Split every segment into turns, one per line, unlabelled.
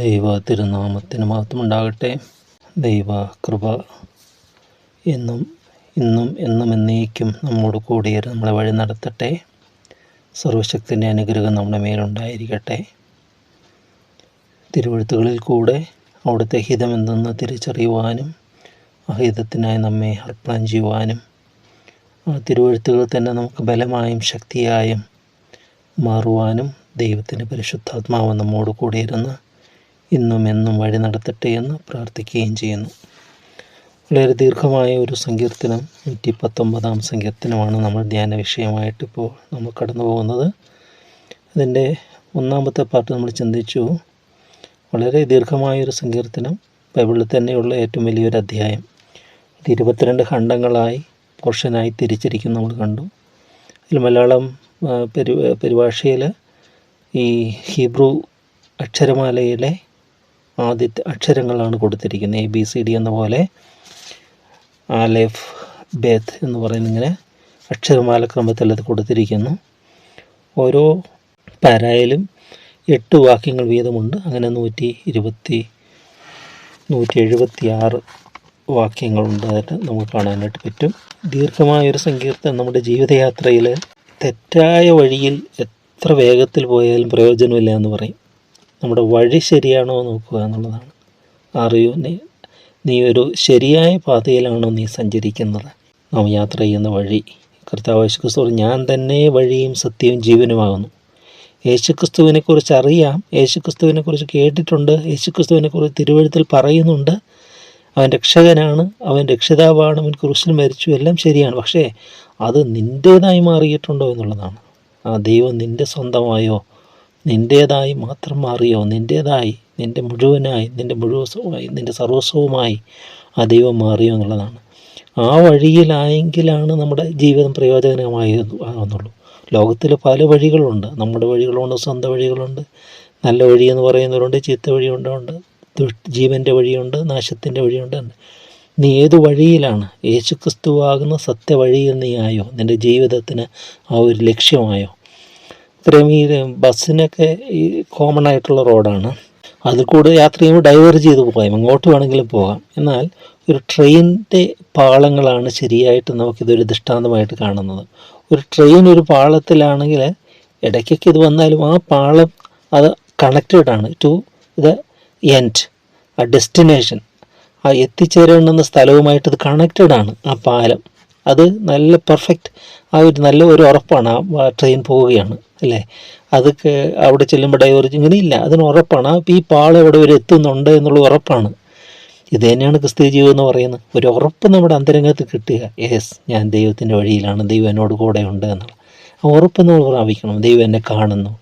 ദൈവ തിരുനാമത്തിന് മഹത്വമുണ്ടാകട്ടെ. ദൈവ കൃപ എന്നും ഇന്നും എന്നും എന്നേക്കും നമ്മോട് കൂടിയത് നമ്മളെ വഴി നടത്തട്ടെ. സർവശക്തിന്റെ അനുഗ്രഹം നമ്മുടെ മേലുണ്ടായിരിക്കട്ടെ തിരുവഴുത്തുകളിൽ കൂടെ അവിടുത്തെ ഹിതമെന്തെന്ന് തിരിച്ചറിയുവാനും ആ ഹിതത്തിനായി നമ്മെ അർപ്പണം ചെയ്യുവാനും ആ തിരുവഴുത്തുകൾ തന്നെ നമുക്ക് ബലമായും ശക്തിയായും മാറുവാനും ദൈവത്തിന്റെ പരിശുദ്ധാത്മാവ് നമ്മോട് കൂടിയിരുന്ന് ഇന്നും എന്നും വഴി നടത്തട്ടെ എന്ന് പ്രാർത്ഥിക്കുകയും ചെയ്യുന്നു. വളരെ ദീർഘമായ ഒരു സങ്കീർത്തനം നൂറ്റി പത്തൊമ്പതാം സങ്കീർത്തനമാണ് നമ്മൾ ധ്യാന വിഷയമായിട്ട് ഇപ്പോൾ നമ്മൾ കടന്നു പോകുന്നത്. അതിന്റെ ഒന്നാമത്തെ പാർട്ട് നമ്മൾ ചിന്തിച്ചു. വളരെ ദീർഘമായൊരു സങ്കീർത്തനം ബൈബിളിൽ തന്നെയുള്ള ഏറ്റവും വലിയൊരു അധ്യായം. ഇത് ഇരുപത്തിരണ്ട് ഖണ്ഡങ്ങളായി പോർഷനായി തിരിച്ചിരിക്കും നമ്മൾ കണ്ടു. അതിൽ മലയാളം പെരു പരിഭാഷയിൽ ഈ ഹീബ്രു അക്ഷരമാലയിലെ ആദ്യത്തെ അക്ഷരങ്ങളാണ് കൊടുത്തിരിക്കുന്നത്. എ ബി സി ഡി എന്ന പോലെ ആലെഫ് ബേത്ത് എന്ന് പറയുന്ന ഇങ്ങനെ അക്ഷരമാല ക്രമത്തിൽ അത് കൊടുത്തിരിക്കുന്നു. ഓരോ പാരായിലും എട്ട് വാക്യങ്ങൾ വീതമുണ്ട്. അങ്ങനെ നൂറ്റി ഇരുപത്തി നൂറ്റി എഴുപത്തി ആറ് വാക്യങ്ങളുണ്ട്. അതിൽ നമുക്ക് കാണാനായിട്ട് പറ്റും. ദീർഘമായൊരു സങ്കീർത്തനം നമ്മുടെ ജീവിതയാത്രയിൽ തെറ്റായ വഴിയിൽ എത്ര വേഗത്തിൽ പോയാലും പ്രയോജനമില്ല എന്ന് പറയും. നമ്മുടെ വഴി ശരിയാണോ നോക്കുക എന്നുള്ളതാണ്. അറിയൂ നീ നീ ഒരു ശരിയായ പാതയിലാണോ നീ സഞ്ചരിക്കുന്നത്? നാം യാത്ര ചെയ്യുന്ന വഴി. കർത്താവ് യേശുക്രിസ്തു ഞാൻ തന്നെ വഴിയും സത്യവും ജീവനുമാകുന്നു. യേശുക്രിസ്തുവിനെക്കുറിച്ച് അറിയാം. യേശുക്രിസ്തുവിനെക്കുറിച്ച് കേട്ടിട്ടുണ്ട്. യേശുക്രിസ്തുവിനെക്കുറിച്ച് തിരുവഴുത്തിൽ പറയുന്നുണ്ട്. അവൻ രക്ഷകനാണ്. അവൻ രക്ഷിതാവാണ്. അവൻ കുരിശിൽ മരിച്ചു. എല്ലാം ശരിയാണ്. പക്ഷേ അത് നിന്റേതായി മാറിയിട്ടുണ്ടോ എന്നുള്ളതാണ്. ആ ദൈവം നിന്റെ സ്വന്തമായോ? നിന്റേതായി മാത്രം മാറിയോ നിന്റേതായി നിന്റെ മുഴുവനായി നിന്റെ മുഴുവസവുമായി നിന്റെ സർവസ്വവുമായി ആ ദൈവം മാറിയോ എന്നുള്ളതാണ്. ആ വഴിയിലായെങ്കിലാണ് നമ്മുടെ ജീവിതം പ്രയോജനമായി ആകുന്നുള്ളൂ ലോകത്തിൽ പല വഴികളുണ്ട്. നമ്മുടെ വഴികളുണ്ട് സ്വന്തം വഴികളുണ്ട്. നല്ല വഴി എന്ന് പറയുന്നവരുണ്ട് ചീത്ത വഴി ഉണ്ടുണ്ട് ദുഷ്- ജീവന്റെ വഴിയുണ്ട് നാശത്തിന്റെ വഴിയുണ്ട്. നീ ഏത് വഴിയിലാണ്? യേശുക്രിസ്തുവാകുന്ന സത്യവഴിയിൽ നീ ആയോ? നിന്റെ ജീവിതത്തിന് ആ ഒരു ലക്ഷ്യമായോ? ഇത്രയും ഈ ബസ്സിനൊക്കെ ഈ കോമൺ ആയിട്ടുള്ള റോഡാണ് അതിൽ കൂടെ യാത്ര ചെയ്യുമ്പോൾ ഡൈവേർജ് ചെയ്ത് പോകാം. എങ്ങോട്ട് വേണമെങ്കിലും പോകാം. എന്നാൽ ഒരു ട്രെയിനിന്റെ പാളങ്ങളാണ് ശരിയായിട്ട് നമുക്കിതൊരു ദൃഷ്ടാന്തമായിട്ട് കാണുന്നത്. ഒരു ട്രെയിൻ ഒരു പാളത്തിലാണെങ്കിൽ ഇടയ്ക്കൊക്കെ ഇത് വന്നാലും ആ പാളം അത് കണക്റ്റഡ് ആണ് ടു ദ എൻഡ് ആ ഡെസ്റ്റിനേഷൻ ആ എത്തിച്ചേരേണ്ടുന്ന സ്ഥലവുമായിട്ട് ഇത് കണക്റ്റഡ് ആണ് ആ പാലം. അത് നല്ല പെർഫെക്റ്റ് ആ ഒരു നല്ല ഒരു ഉറപ്പാണ് ആ ട്രെയിൻ പോവുകയാണ് അല്ലേ? അതൊക്കെ അവിടെ ചെല്ലുമ്പോൾ ഡൈവേർജ് ഇങ്ങനെയില്ല അതിന് ഉറപ്പാണ് ഈ പാൾ എവിടെ വരെ എത്തുന്നുണ്ട് എന്നുള്ള ഉറപ്പാണ്. ഇത് തന്നെയാണ് ക്രിസ്തീയ ജീവിതം എന്ന് പറയുന്നത്. ഒരു ഉറപ്പ് നമ്മുടെ അന്തരംഗത്ത് കിട്ടുക. യെസ് ഞാൻ ദൈവത്തിന്റെ വഴിയിലാണ് ദൈവം എന്നോട് കൂടെ ഉണ്ട് എന്നുള്ള. ആ ഉറപ്പ് നമ്മൾ പ്രാപിക്കണം. ദൈവം എന്നെ കാണുന്നു.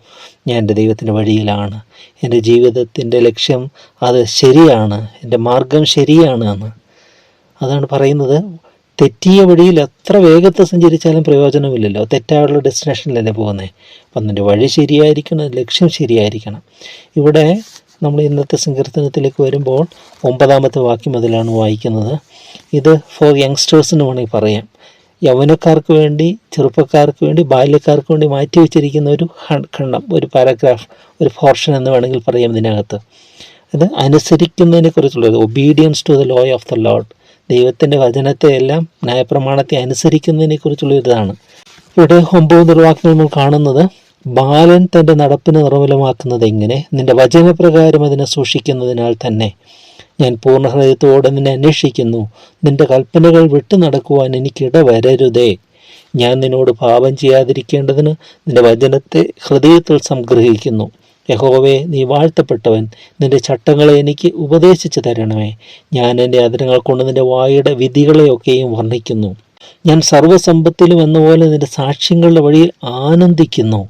ഞാൻ എന്റെ ദൈവത്തിന്റെ വഴിയിലാണ്. എന്റെ ജീവിതത്തിന്റെ ലക്ഷ്യം അത് ശരിയാണ്. എന്റെ മാർഗം ശരിയാണ് എന്ന്. അതാണ് പറയുന്നത്. തെറ്റിയ വഴിയിൽ എത്ര വേഗത്തിൽ സഞ്ചരിച്ചാലും പ്രയോജനമില്ലല്ലോ. തെറ്റായുള്ള ഡെസ്റ്റിനേഷനിലല്ലേ പോകുന്നത് അപ്പം അതിന്റെ വഴി ശരിയായിരിക്കണം ലക്ഷ്യം ശരിയായിരിക്കണം. ഇവിടെ നമ്മൾ ഇന്നത്തെ സങ്കീർത്തനത്തിലേക്ക് വരുമ്പോൾ ഒമ്പതാമത്തെ വാക്യം അതിലാണ് വായിക്കുന്നത്. ഇത് ഫോർ യങ്സ്റ്റേഴ്സിന് വേണമെങ്കിൽ പറയാം. യൗവനക്കാർക്ക് വേണ്ടി ചെറുപ്പക്കാർക്ക് വേണ്ടി ബാല്യക്കാർക്ക് വേണ്ടി മാറ്റി വെച്ചിരിക്കുന്ന ഒരു ഖണ്ഡം ഒരു പാരഗ്രാഫ് ഒരു പോർഷൻ എന്ന് വേണമെങ്കിൽ പറയാം ഇതിനകത്ത്. അത് അനുസരിക്കുന്നതിനെ കുറിച്ചുള്ളത് obedience to the law of the lord ദൈവത്തിന്റെ വചനത്തെ എല്ലാം ന്യായപ്രമാണത്തെ അനുസരിക്കുന്നതിനെ കുറിച്ചുള്ള ഒരിതാണ് ഇവിടെ ഒമ്പത് നിർവാക്യങ്ങൾ നമ്മൾ കാണുന്നത് ബാലൻ തന്റെ നടപ്പിന് നിർമ്മലമാക്കുന്നത് എങ്ങനെ? നിന്റെ വചനപ്രകാരം അതിനെ സൂക്ഷിക്കുന്നതിനാൽ തന്നെ ഞാൻ പൂർണ ഹൃദയത്തോടെ നിന്നെ അന്വേഷിക്കുന്നു. നിന്റെ കൽപ്പനകൾ വിട്ടു നടക്കുവാൻ എനിക്കിട വരരുതേ ഞാൻ നിന്നോട് പാപം ചെയ്യാതിരിക്കേണ്ടതിന് നിന്റെ വചനത്തെ ഹൃദയത്തിൽ സംഗ്രഹിക്കുന്നു. യഹോവേ നീ വാഴ്ത്തപ്പെട്ടവൻ. നിന്റെ ചട്ടങ്ങളെ എനിക്ക് ഉപദേശിച്ചു തരണമേ. ഞാൻ എന്റെ അതിരങ്ങൾ കൊണ്ട് നിന്റെ വായുടെ വിധികളെയൊക്കെയും വർണിക്കുന്നു. ഞാൻ സർവസമ്പത്തിലും എന്ന പോലെ നിന്റെ സാക്ഷ്യങ്ങളുടെ വഴിയിൽ ആനന്ദിക്കുന്നു.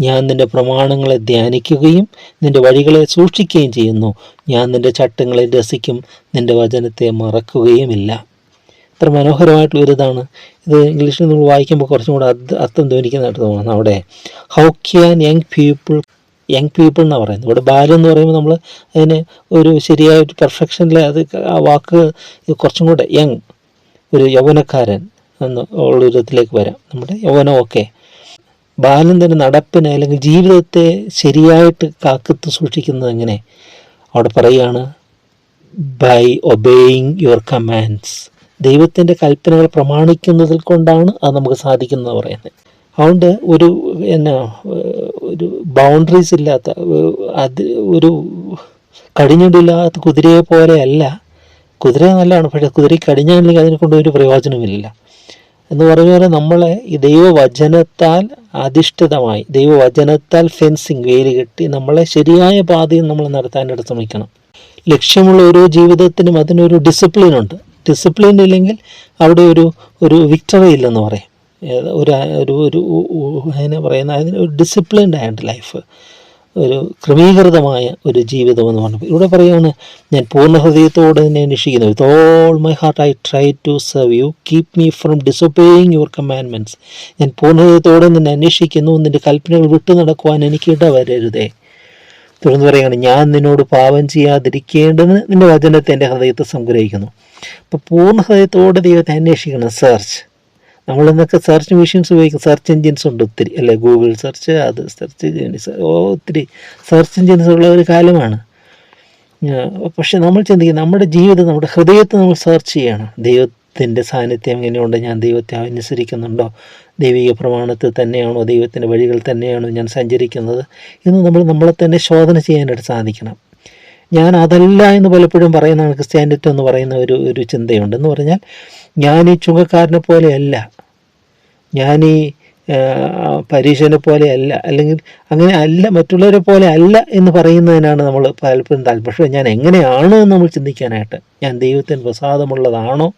ഞാൻ നിന്റെ പ്രമാണങ്ങളെ ധ്യാനിക്കുകയും നിന്റെ വഴികളെ സൂക്ഷിക്കുകയും ചെയ്യുന്നു. ഞാൻ നിന്റെ ചട്ടങ്ങളെ രസിക്കും നിന്റെ വചനത്തെ മറക്കുകയുമില്ല. ഇത്ര മനോഹരമായിട്ടുള്ള ഒരിതാണ് ഇത് ഇംഗ്ലീഷിൽ നമ്മൾ വായിക്കുമ്പോൾ കുറച്ചും കൂടെ അർത്ഥം ധോനിക്കുന്നതായിട്ട് തോന്നുന്നു അവിടെ. How can young people young people എന്നാണ് പറയുന്നത്. ഇവിടെ ബാല്യം എന്ന് പറയുമ്പോൾ നമ്മൾ അതിന് ഒരു ശരിയായ ഒരു പെർഫെക്ഷനിൽ അത് ആ വാക്ക് കുറച്ചും കൂടെ യങ് ഒരു യൗവനക്കാരൻ എന്ന് ഉള്ള വിധത്തിലേക്ക് വരാം. നമ്മുടെ യൗവനമൊക്കെ ബാലൻ തന്നെ നടപ്പിനെ അല്ലെങ്കിൽ ജീവിതത്തെ ശരിയായിട്ട് കാക്കത്ത് സൂക്ഷിക്കുന്നത് എങ്ങനെ? അവിടെ പറയുകയാണ് ബൈ ഒബേയിങ് യുവർ കമാൻഡ്സ് ദൈവത്തിന്റെ കൽപ്പനകൾ പ്രമാണിക്കുന്നതിൽ കൊണ്ടാണ് അത് നമുക്ക് സാധിക്കുന്നത് പറയുന്നത്. അതുകൊണ്ട് ഒരു എന്നാ ഒരു ബൗണ്ടറീസ് ഇല്ലാത്ത അത് ഒരു കടിഞ്ഞിടില്ലാത്ത കുതിരയെ പോലെയല്ല കുതിര നല്ലതാണ് പക്ഷേ കുതിര കടിഞ്ഞില്ലെങ്കിൽ അതിനെ കൊണ്ട് ഒരു പ്രയോജനമില്ല എന്ന് പറഞ്ഞാൽ നമ്മളെ ഈ ദൈവവചനത്താൽ അധിഷ്ഠിതമായി ദൈവവചനത്താൽ ഫെൻസിങ് വേര് കെട്ടി നമ്മളെ ശരിയായ പാതയിൽ നമ്മൾ നടത്താനായിട്ട് ശ്രമിക്കണം. ലക്ഷ്യമുള്ള ഓരോ ജീവിതത്തിനും അതിനൊരു ഡിസിപ്ലിൻ ഉണ്ട്. ഡിസിപ്ലിൻ ഇല്ലെങ്കിൽ അവിടെ ഒരു ഒരു വിക്ടറി ഇല്ലെന്ന് പറയും. ഒരു ഒരു ഒരു അതിനെ പറയുന്ന അതിന് ഒരു ഡിസിപ്ലിൻഡ് ആയിട്ട് ലൈഫ് ഒരു ക്രമീകൃതമായ ഒരു ജീവിതം എന്ന് പറഞ്ഞു ഇവിടെ പറയുകയാണ് ഞാൻ പൂർണ ഹൃദയത്തോടെ നിന്നെ അന്വേഷിക്കുന്നു. With all my heart I try to serve you keep me from disobeying your commandments ഞാൻ പൂർണ ഹൃദയത്തോടെ നിന്നെ അന്വേഷിക്കുന്നു. നിന്റെ കൽപ്പനകൾ വിട്ടു നടക്കുവാൻ എനിക്ക് ഇടവരരുതേ. തുടർന്ന് പറയുകയാണ് ഞാൻ നിന്നോട് പാപം ചെയ്യാതിരിക്കേണ്ടതിന് നിന്റെ വചനത്തെ എന്റെ ഹൃദയത്തെ സംഗ്രഹിക്കുന്നു. അപ്പോൾ പൂർണ ഹൃദയത്തോടെ ദൈവത്തെ അന്വേഷിക്കണം സെർച്ച് നമ്മൾ ഇന്നൊക്കെ സെർച്ച് മെഷീൻസ് ഉപയോഗിക്കും സെർച്ച് എൻജിൻസ് ഉണ്ട് ഒത്തിരി. അല്ലേ? ഗൂഗിൾ സെർച്ച് അത് സെർച്ച് ഒത്തിരി സെർച്ച് എൻജിൻസ് ഉള്ള ഒരു കാലമാണ്. പക്ഷെ നമ്മൾ ചിന്തിക്കും നമ്മുടെ ജീവിതം നമ്മുടെ ഹൃദയത്തെ നമ്മൾ സെർച്ച് ചെയ്യണം. ദൈവത്തിന്റെ സാന്നിധ്യം എങ്ങനെയുണ്ട്? ഞാൻ ദൈവത്തെ അനുസരിക്കുന്നുണ്ടോ ദൈവിക പ്രമാണത്തിൽ തന്നെയാണോ? ദൈവത്തിന്റെ വഴികൾ തന്നെയാണോ ഞാൻ സഞ്ചരിക്കുന്നത്? എന്ന് നമ്മൾ നമ്മളെ തന്നെ ശോധന ചെയ്യാനായിട്ട് സാധിക്കണം. ഞാൻ അതല്ല എന്ന് പലപ്പോഴും പറയുന്നതാണ് ക്രിസ്ത്യാനിറ്റി എന്ന് പറയുന്ന ഒരു ഒരു ചിന്തയുണ്ട്. എന്ന് പറഞ്ഞാൽ ഞാൻ ഈ ചുങ്കക്കാരനെ പോലെയല്ല. ഞാൻ ഈ പരീക്ഷനെ പോലെയല്ല. അല്ലെങ്കിൽ അങ്ങനെ അല്ല മറ്റുള്ളവരെ പോലെ അല്ല എന്ന് പറയുന്നതിനാണ് നമ്മൾ പലപ്പോഴും താല്പര്യം. പക്ഷേ ഞാൻ എങ്ങനെയാണ് എന്ന് നമ്മൾ ചിന്തിക്കാനായിട്ട് ഞാൻ ദൈവത്തിന് പ്രസാദമുള്ളതാണോ?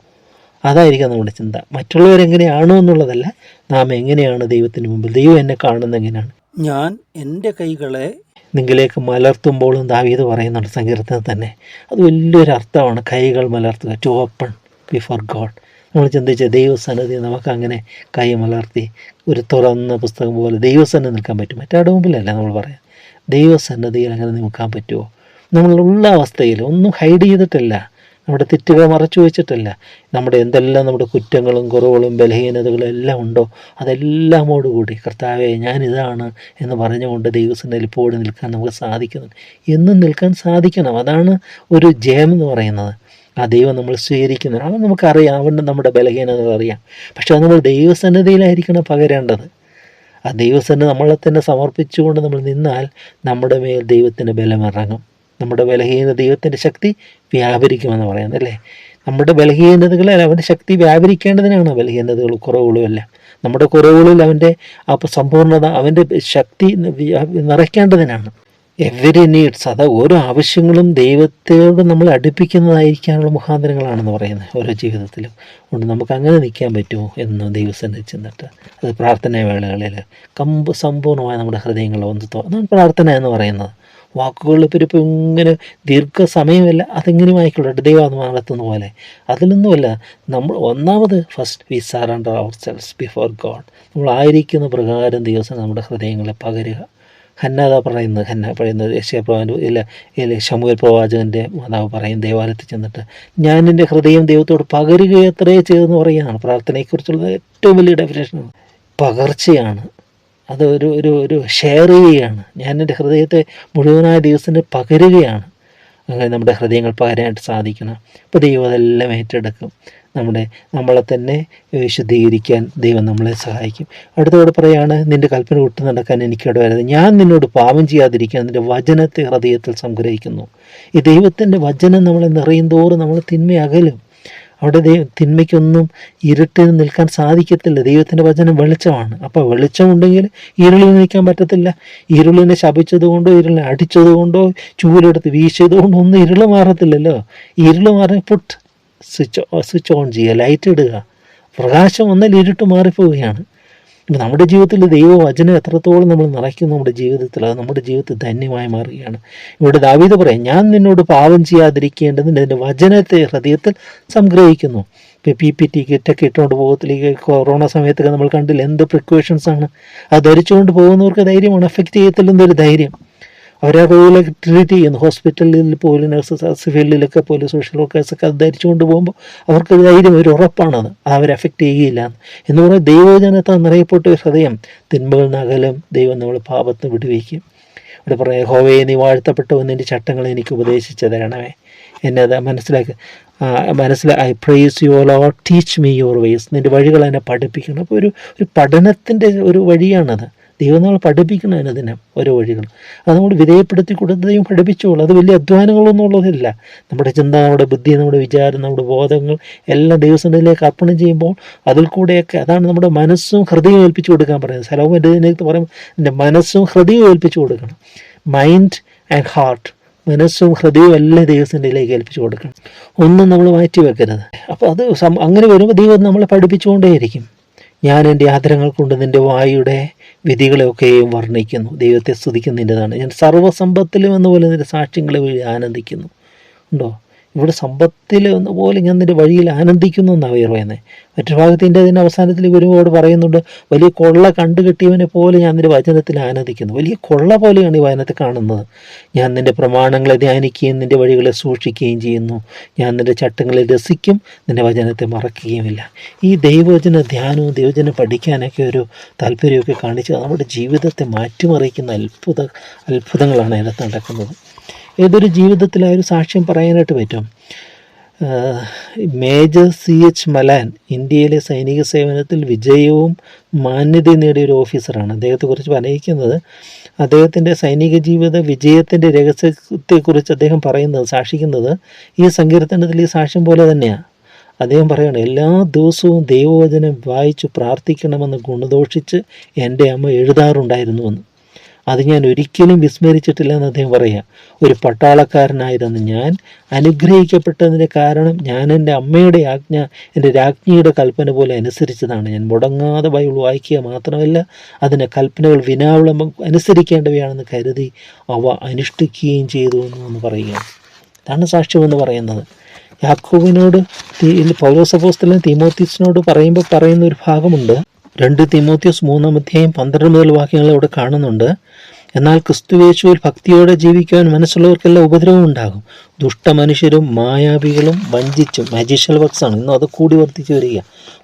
അതായിരിക്കാം നമ്മുടെ ചിന്ത. മറ്റുള്ളവരെങ്ങനെയാണോ എന്നുള്ളതല്ല നാം എങ്ങനെയാണ് ദൈവത്തിന് മുമ്പിൽ ദൈവം എന്നെ കാണുന്നത് എങ്ങനെയാണ്? ഞാൻ എന്റെ കൈകളെ നിങ്ങളിലേക്ക് മലർത്തുമ്പോഴും ദാവീത് പറയുന്നുണ്ട് സങ്കീർത്തനം തന്നെ. അത് വലിയൊരു അർത്ഥമാണ്. കൈകൾ മലർത്തുക. ടു ഓപ്പൺ ബിഫോർ ഗോഡ് നമ്മൾ ചിന്തിച്ച ദൈവസന്നിധി നമുക്കങ്ങനെ കൈ മലർത്തി ഒരു തുറന്ന പുസ്തകം പോലെ ദൈവസന്നിധി നിൽക്കാൻ പറ്റും. മറ്റാരുടെ മുമ്പിലല്ല നമ്മൾ പറയാം ദൈവസന്നിധിയിൽ അങ്ങനെ നിൽക്കാൻ പറ്റുമോ? നമ്മളുള്ള അവസ്ഥയിൽ ഒന്നും ഹൈഡ് ചെയ്തിട്ടില്ല. നമ്മുടെ തെറ്റുകൾ മറച്ചു വെച്ചിട്ടല്ല. നമ്മുടെ എന്തെല്ലാം നമ്മുടെ കുറ്റങ്ങളും കുറവുകളും ബലഹീനതകളും എല്ലാം ഉണ്ടോ? അതെല്ലാമോടുകൂടി കർത്താവെ ഞാനിതാണ് എന്ന് പറഞ്ഞുകൊണ്ട് ദൈവസന്നിധിയിൽ പോടി നിൽക്കാൻ നമുക്ക് സാധിക്കുന്നു എന്നും നിൽക്കാൻ സാധിക്കണം. അതാണ് ഒരു ജയം എന്ന് പറയുന്നത്. ആ ദൈവം നമ്മൾ സ്വീകരിക്കുന്നത് അവൻ നമുക്കറിയാം. അവന്റെ നമ്മുടെ ബലഹീനതകൾ അറിയാം. പക്ഷെ അത് നമ്മൾ ദൈവസന്നിധിയിലായിരിക്കണം പകരേണ്ടത്. ആ ദൈവസന്നിധി നമ്മളെ തന്നെ സമർപ്പിച്ചുകൊണ്ട് നമ്മൾ നിന്നാൽ നമ്മുടെ മേൽ ദൈവത്തിന്റെ ബലമിറങ്ങും നമ്മുടെ ബലഹീന ദൈവത്തിന്റെ ശക്തി വ്യാപരിക്കുമെന്ന് പറയുന്നത് അല്ലേ? നമ്മുടെ ബലഹീനതകളിൽ അവന്റെ ശക്തി വ്യാപരിക്കേണ്ടതിനാണ് ബലഹീനതകൾ കുറവുകളും എല്ലാം. നമ്മുടെ കുറവുകളിൽ അവന്റെ ആ സമ്പൂർണത അവന്റെ ശക്തി നിറയ്ക്കേണ്ടതിനാണ്. എവരി നീഡ്സ് അത് ഓരോ ആവശ്യങ്ങളും ദൈവത്തോട് നമ്മൾ അടുപ്പിക്കുന്നതായിരിക്കാനുള്ള മുഖാന്തരങ്ങളാണെന്ന് പറയുന്നത് ഓരോ ജീവിതത്തിലും. അതുകൊണ്ട് നമുക്ക് അങ്ങനെ നിൽക്കാൻ പറ്റുമോ എന്ന് ദൈവസന്നിധി ചെന്നിട്ട്. അത് പ്രാർത്ഥനാ വേളകളിൽ കമ്പ് സമ്പൂർണമായ നമ്മുടെ ഹൃദയങ്ങളെ ഒന്ന് തോ അതാണ് പ്രാർത്ഥന എന്ന് പറയുന്നത്. വാക്കുകളിൽ ഇപ്പോൾ ഇങ്ങനെ ദീർഘസമയമല്ല അതെങ്ങനെ ആയിക്കൊള്ളട്ടെ ദൈവം നടത്തുന്ന പോലെ. അതിലൊന്നുമല്ല നമ്മൾ ഒന്നാമത് first we surrender our selves before God നമ്മൾ ആയിരിക്കുന്ന പ്രകാരം ദിവസം നമ്മുടെ ഹൃദയങ്ങളെ പകരുക. ഹന്നാദ പറയുന്നത് ഹന്ന പറയുന്നത് യശയപ്രവാന്റെ ഇല്ല ഇല്ല ശമുവൽ പ്രവാചകന്റെ മാതാവ് പറയും ദേവാലയത്തിൽ ചെന്നിട്ട് ഞാൻ എന്റെ ഹൃദയം ദൈവത്തോട് പകരുക എത്രയേ ചെയ്തെന്ന് പറയുകയാണ്. പ്രാർത്ഥനയെക്കുറിച്ചുള്ള ഏറ്റവും വലിയ ഡെഫിനേഷനാണ് പകർച്ചയാണ്. അത് ഒരു ഒരു ഒരു ഷെയർ ചെയ്യുകയാണ്. ഞാൻ എന്റെ ഹൃദയത്തെ മുഴുവനായ ദിവസത്തിന് പകരുകയാണ്. അങ്ങനെ നമ്മുടെ ഹൃദയങ്ങൾ പകരാനായിട്ട് സാധിക്കണം. അപ്പോൾ ദൈവം അതെല്ലാം ഏറ്റെടുക്കും. നമ്മുടെ നമ്മളെ തന്നെ വിശുദ്ധീകരിക്കാൻ ദൈവം നമ്മളെ സഹായിക്കും. അടുത്തോടെ പറയാണ് നിന്റെ കൽപ്പന വിട്ടു നടക്കാൻ എനിക്കിട വരുന്നത് ഞാൻ നിന്നോട് പാപം ചെയ്യാതിരിക്കാൻ നിന്റെ വചനത്തെ ഹൃദയത്തിൽ സംഗ്രഹിക്കുന്നു. ഈ ദൈവത്തിന്റെ വചനം നമ്മളെ നിറയും തോറും നമ്മൾ തിന്മ അകലും അവിടെ ദൈവ തിന്മയ്ക്കൊന്നും ഇരുട്ടിൽ നിൽക്കാൻ സാധിക്കത്തില്ല. ദൈവത്തിന്റെ വചനം വെളിച്ചമാണ്. അപ്പോൾ വെളിച്ചമുണ്ടെങ്കിൽ ഇരുളിൽ നിൽക്കാൻ പറ്റത്തില്ല. ഇരുളിനെ ശപിച്ചതുകൊണ്ടോ ഇരുളിനെ അടിച്ചതുകൊണ്ടോ ചൂലെടുത്ത് വീശിയതുകൊണ്ടോ ഒന്നും ഇരുൾ മാറത്തില്ലല്ലോ. ഇരുൾ മാറി സ്വിച്ച് സ്വിച്ച് ഓൺ ചെയ്യുക ലൈറ്റ് ഇടുക. പ്രകാശം വന്നാൽ ഇരുട്ട് മാറിപ്പോവുകയാണ്. ഇപ്പം നമ്മുടെ ജീവിതത്തിൽ ദൈവവചനം എത്രത്തോളം നമ്മൾ നിറയ്ക്കും നമ്മുടെ ജീവിതത്തിൽ അത് നമ്മുടെ ജീവിതത്തിൽ ധന്യമായി മാറുകയാണ്. ഇവിടെ ദാവീദ് പറയാം ഞാൻ നിന്നോട് പാപം ചെയ്യാതിരിക്കേണ്ടതിന് എന്റെ വചനത്തെ ഹൃദയത്തിൽ സംഗ്രഹിക്കുന്നു. ഇപ്പോൾ പി പി ടി കിറ്റൊക്കെ ഇട്ടുകൊണ്ട് പോകത്തിലേക്ക് കൊറോണ സമയത്തൊക്കെ നമ്മൾ കണ്ടില്ല എന്ത് പ്രിക്കോഷൻസ് ആണ്. അത് ധരിച്ചുകൊണ്ട് പോകുന്നവർക്ക് ധൈര്യമാണ് എഫക്റ്റ് ചെയ്യത്തില്ലെന്നൊരു ധൈര്യം. അവരെ റോളെ ട്രീറ്റ് ചെയ്യുന്നു. ഹോസ്പിറ്റലിൽ പോലും നഴ്സസ് ഫീൽഡിലൊക്കെ പോലും സോഷ്യൽ വർക്കേഴ്സൊക്കെ അത് ധരിച്ചുകൊണ്ട് പോകുമ്പോൾ അവർക്ക് ധൈര്യം ഒരു ഉറപ്പാണത്. അത് അവരെ എഫക്റ്റ് ചെയ്യില്ല എന്ന്. പറഞ്ഞാൽ ദൈവജനത്താൽ നിറയപ്പെട്ട ഒരു ഹൃദയം. തിന്മകൾ നകലും ദൈവം നമ്മൾ പാപത്തിന് വിടുവിക്കും. ഇവിടെ പറയാം ഹോവയെ നീ വാഴ്ത്തപ്പെട്ടു എന്റെ ചട്ടങ്ങൾ എനിക്ക് ഉപദേശിച്ചു തരണമേ. എന്നെ അത് മനസ്സിലാക്കി മനസ്സിലാ I praise you or teach me your ways നിന്റെ വഴികൾ എന്നെ പഠിപ്പിക്കണം. അപ്പോൾ ഒരു ഒരു പഠനത്തിന്റെ ഒരു വഴിയാണത്. ദൈവം നമ്മൾ പഠിപ്പിക്കണം അതിനെ ഓരോ വഴികൾ. അത് നമ്മൾ വിധേയപ്പെടുത്തി കൊടുത്ത് പഠിപ്പിച്ചോളൂ. അത് വലിയ അധ്വാനങ്ങളൊന്നും ഉള്ളതില്ല നമ്മുടെ ചിന്ത നമ്മുടെ ബുദ്ധി നമ്മുടെ വിചാരം നമ്മുടെ ബോധങ്ങൾ എല്ലാം ദൈവസന്നിധിയിലേക്ക് അർപ്പണം ചെയ്യുമ്പോൾ അതിൽ കൂടെയൊക്കെ അതാണ് നമ്മുടെ മനസ്സും ഹൃദയം ഏൽപ്പിച്ചു കൊടുക്കാൻ പറയുന്നത്. സ്ഥലവും എന്റെ ഇതിനകത്ത് പറയുമ്പോൾ എന്റെ മനസ്സും ഹൃദയവും ഏൽപ്പിച്ചു കൊടുക്കണം. മൈൻഡ് ആൻഡ് ഹാർട്ട് മനസ്സും ഹൃദയവും എല്ലാം ദൈവത്തിന്റെയിലേക്ക് ഏൽപ്പിച്ചു കൊടുക്കണം. ഒന്നും നമ്മൾ മാറ്റി വെക്കരുത് അപ്പോൾ അത് അങ്ങനെ വരുമ്പോൾ ദൈവം നമ്മളെ പഠിപ്പിച്ചുകൊണ്ടേയിരിക്കും. ഞാൻ എന്റെ ആദരങ്ങൾ കൊണ്ട് നിന്റെ വായുടെ വിധികളെയൊക്കെയും വർണിക്കുന്നു. ദൈവത്തെ സ്തുതിക്കുന്നതിന്റെതാണ് ഞാൻ സർവസമ്പത്തിലും എന്നുപോലെ നിന്റെ സാക്ഷ്യങ്ങളെ വഴി ആനന്ദിക്കുന്നു. ഉണ്ടോ? ഇവിടെ സമ്പത്തിൽ പോലെ ഞാൻ നിന്റെ വഴിയിൽ ആനന്ദിക്കുന്നു എന്നാണ് അവർ പറയുന്നത്. മറ്റൊരു ഭാഗത്തിന്റെ അതിന്റെ അവസാനത്തിൽ വരുമ്പോൾ പറയുന്നുണ്ട് വലിയ കൊള്ള കണ്ടുകെട്ടിയവനെ പോലെ ഞാൻ നിന്റെ വചനത്തിൽ ആനന്ദിക്കുന്നു. വലിയ കൊള്ള പോലെയാണ് ഈ വചനത്തെ കാണുന്നത്. ഞാൻ നിന്റെ പ്രമാണങ്ങളെ ധ്യാനിക്കുകയും നിന്റെ വഴികളെ സൂക്ഷിക്കുകയും ചെയ്യുന്നു. ഞാൻ നിന്റെ ചട്ടങ്ങളെ രസിക്കും നിന്റെ വചനത്തെ മറക്കുകയുമില്ല. ഈ ദൈവവചന ധ്യാനവും ദൈവചനം പഠിക്കാനൊക്കെ ഒരു താല്പര്യമൊക്കെ കാണിച്ച് നമ്മുടെ ജീവിതത്തെ മാറ്റിമറിക്കുന്ന അത്ഭുത അത്ഭുതങ്ങളാണ് അതിനകത്ത് നടക്കുന്നത്. ഏതൊരു ജീവിതത്തിലായൊരു സാക്ഷ്യം പറയാനായിട്ട് പറ്റും. മേജർ സി എച്ച് മലാൻ ഇന്ത്യയിലെ സൈനിക സേവനത്തിൽ വിജയവും മാന്യതയും നേടിയ ഒരു ഓഫീസറാണ്. അദ്ദേഹത്തെക്കുറിച്ച് പറഞ്ഞിരിക്കുന്നത് അദ്ദേഹത്തിന്റെ സൈനിക ജീവിത വിജയത്തിന്റെ രഹസ്യത്തെക്കുറിച്ച് അദ്ദേഹം പറയുന്നത് സാക്ഷിക്കുന്നത് ഈ സങ്കീർത്തനത്തിൽ ഈ സാക്ഷ്യം പോലെ തന്നെയാണ് അദ്ദേഹം പറയണം എല്ലാ ദിവസവും ദൈവവചനം വായിച്ചു പ്രാർത്ഥിക്കണമെന്ന് ഗുണദോഷിച്ച് എന്റെ അമ്മ എഴുതാറുണ്ടായിരുന്നുവെന്ന്. അത് ഞാൻ ഒരിക്കലും വിസ്മരിച്ചിട്ടില്ല എന്ന് അദ്ദേഹം പറയുക. ഒരു പട്ടാളക്കാരനായിരുന്നു ഞാൻ അനുഗ്രഹിക്കപ്പെട്ടതിന്റെ കാരണം ഞാൻ എന്റെ അമ്മയുടെ ആജ്ഞ എന്റെ രാജ്ഞിയുടെ കൽപ്പന പോലെ അനുസരിച്ചതാണ്. ഞാൻ മുടങ്ങാതെ ബൈബിൾ വായിക്കുക മാത്രമല്ല അതിന്റെ കൽപ്പനകൾ വിനാവളം അനുസരിക്കേണ്ടവയാണെന്ന് കരുതി അവ അനുഷ്ഠിക്കുകയും ചെയ്തു എന്ന് പറയുകയാണ്. ഇതാണ് സാക്ഷ്യമെന്ന് പറയുന്നത്. യാക്കോബിനോട് പൗലോസപ്പോസ്തലൻ തീമോത്തീസിനോട് പറയുമ്പോൾ പറയുന്ന ഒരു ഭാഗമുണ്ട്. രണ്ട് തിമോത്യോസ് മൂന്നാം അധ്യായം പന്ത്രണ്ട് മുതൽ വാക്യങ്ങൾ അവിടെ കാണുന്നുണ്ട്. എന്നാൽ ക്രിസ്തുവേശുവിൽ ഭക്തിയോടെ ജീവിക്കുവാൻ മനസ്സുള്ളവർക്കെല്ലാം ഉപദ്രവം ഉണ്ടാകും. ദുഷ്ടമനുഷ്യരും മായാവികളും വഞ്ചിച്ചും മാജിഷ്യൽ വർക്ക്സാണ് ഇന്നും അത് കൂടി വർദ്ധിച്ചു വരിക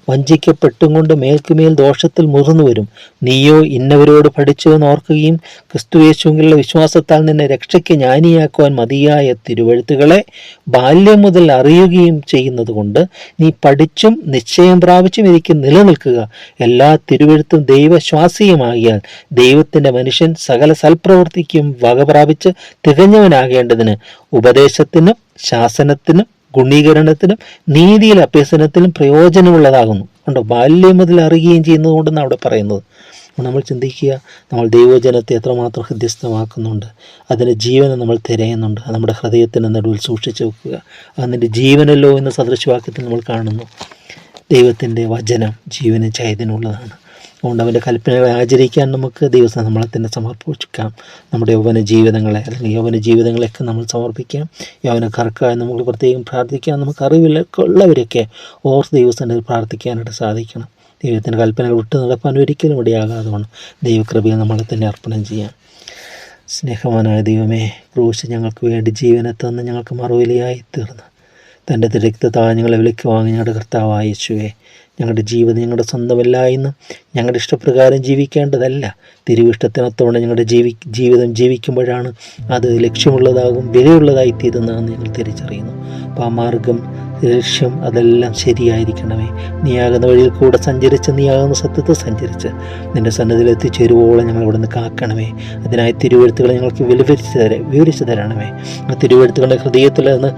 വഞ്ചിക്കപ്പെട്ടും കൊണ്ട് മേൽക്കുമേൽ ദോഷത്തിൽ മുതിർന്നു വരും. നീയോ ഇന്നവരോട് പഠിച്ചു എന്ന് ഓർക്കുകയും ക്രിസ്തുയേശുവിലുള്ള വിശ്വാസത്താൽ നിന്നെ രക്ഷയ്ക്ക് ജ്ഞാനിയാക്കുവാൻ മതിയായ തിരുവഴുത്തുകളെ ബാല്യം മുതൽ അറിയുകയും ചെയ്യുന്നത് കൊണ്ട് നീ പഠിച്ചും നിശ്ചയം പ്രാപിച്ചും എനിക്ക് നിലനിൽക്കുക. എല്ലാ തിരുവഴുത്തും ദൈവശ്വാസീയമാകിയാൽ ദൈവത്തിന്റെ മനുഷ്യൻ സകല സൽപ്രവൃത്തിക്കും വക പ്രാപിച്ച് തികഞ്ഞവനാകേണ്ടതിന് ഉപദേശത്തിനും ശാസനത്തിനും ഗുണീകരണത്തിനും നീതിയിൽ അഭ്യസനത്തിലും പ്രയോജനമുള്ളതാകുന്നു. കണ്ടോ? ബാല്യം മുതൽ അറിയുകയും ചെയ്യുന്നത് കൊണ്ടെന്നാണ് അവിടെ പറയുന്നത്. നമ്മൾ ചിന്തിക്കുക നമ്മൾ ദൈവജനത്തെ എത്രമാത്രം ഹൃദ്യസ്ഥമാക്കുന്നുണ്ട്. അതിന്റെ ജീവനെ നമ്മൾ തിരയുന്നുണ്ട്. നമ്മുടെ ഹൃദയത്തിന് നടുവിൽ സൂക്ഷിച്ചു വെക്കുക. അതിന്റെ ജീവനല്ലോ എന്ന സദൃശവാക്യത്തിൽ നമ്മൾ കാണുന്നു. ദൈവത്തിന്റെ വചനം ജീവനും ചൈതന്യമുള്ളതാണ്. അതുകൊണ്ട് അവന്റെ കൽപ്പനകളെ ആചരിക്കാൻ നമുക്ക് ദിവസം നമ്മളെ തന്നെ സമർപ്പിക്കാം. നമ്മുടെ യൗവന ജീവിതങ്ങളെ അല്ലെങ്കിൽ യൗവന ജീവിതങ്ങളെയൊക്കെ നമ്മൾ സമർപ്പിക്കാം. യൗവനക്കാർക്കായി നമ്മൾ പ്രത്യേകം പ്രാർത്ഥിക്കാം. നമുക്ക് അറിവില്ല ഉള്ളവരൊക്കെ ഓർത്ത് ദിവസം പ്രാർത്ഥിക്കാനായിട്ട് സാധിക്കണം. ദൈവത്തിന്റെ കൽപ്പനകൾ വിട്ടു നടപ്പാൻ ഒരിക്കലും ഇടയാകാതെ വേണം ദൈവകൃപയെ നമ്മളെ തന്നെ അർപ്പണം ചെയ്യാം സ്നേഹവാനായ ദൈവമേ ക്രൂശ് ഞങ്ങൾക്ക് വേണ്ടി ജീവനെ തന്ന് ഞങ്ങൾക്ക് മറുവിലയായി തീർന്ന്. തന്റെ തിരക്ത ഞങ്ങളെ വിളിക്കുവാങ്ങി ഞങ്ങളുടെ കർത്താവായ യേശുവേ ഞങ്ങളുടെ ജീവിതം ഞങ്ങളുടെ സ്വന്തമല്ല എന്ന് ഞങ്ങളുടെ ഇഷ്ടപ്രകാരം ജീവിക്കേണ്ടതല്ല. തിരുവിഷ്ടത്തിനത്തോടെ ഞങ്ങളുടെ ജീവി ജീവിതം ജീവിക്കുമ്പോഴാണ് അത് ലക്ഷ്യമുള്ളതാകും വിലയുള്ളതായി തീരുന്നതെന്ന് ഞങ്ങൾ തിരിച്ചറിയുന്നു. അപ്പോൾ ആ മാർഗം ലക്ഷ്യം അതെല്ലാം ശരിയായിരിക്കണമേ. നീയാകുന്ന വഴിയിൽ കൂടെ സഞ്ചരിച്ച് നീയാകുന്ന സത്യത്തെ സഞ്ചരിച്ച് നിന്റെ സന്നദ്ധയിൽ എത്തിച്ചേരുവോളം ഞങ്ങൾ ഇവിടെ നിന്ന് കാക്കണമേ. അതിനായി തിരുവഴുത്തുകളെ ഞങ്ങൾക്ക് വിലവരിച്ച് തര വിവരിച്ച് തരണമേ. ആ തിരുവഴുത്തുകളുടെ ഹൃദയത്തിൽ നിന്ന്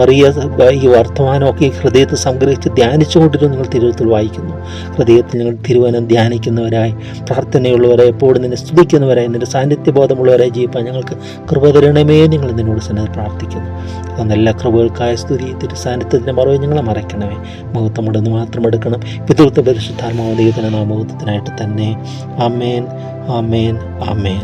മറിയ ഈ വർത്തമാനമൊക്കെ ഈ ഹൃദയത്തിൽ സംഗ്രഹിച്ച് ധ്യാനിച്ചുകൊണ്ടിരുന്നു നിങ്ങൾ തിരുവഴുത്തിൽ വായിക്കുന്നു. ഹൃദയത്തിൽ നിങ്ങൾ തിരുവനം ധ്യാനിക്കുന്നവരായി പ്രാർത്ഥനയുള്ളവരായി എപ്പോഴും നിന്നെ സ്തുതിക്കുന്നവരായി നിന്റെ സാന്നിധ്യബോധമുള്ളവരായി ജീവിപ്പാൻ ഞങ്ങൾക്ക് കൃപ തരണമേ. നിങ്ങൾ നിന്നോട് സന്നദ്ധ പ്രാർത്ഥിക്കുന്നു. നല്ല കൃപകൾക്കായ സ്തുതി തിരു സാന്നിധ്യത്തിന്റെ മറവ് ഞങ്ങളെ മറയ്ക്കണമേ. ഇടന്ന് മാത്രം എടുക്കണം. പിതൃത്വ പരിശുദ്ധാത്മാവ് ദൈവത്തിന്റെ നാമഹൂർത്തത്തിനായിട്ട് തന്നെ. അമേൻ അമേൻ അമേൻ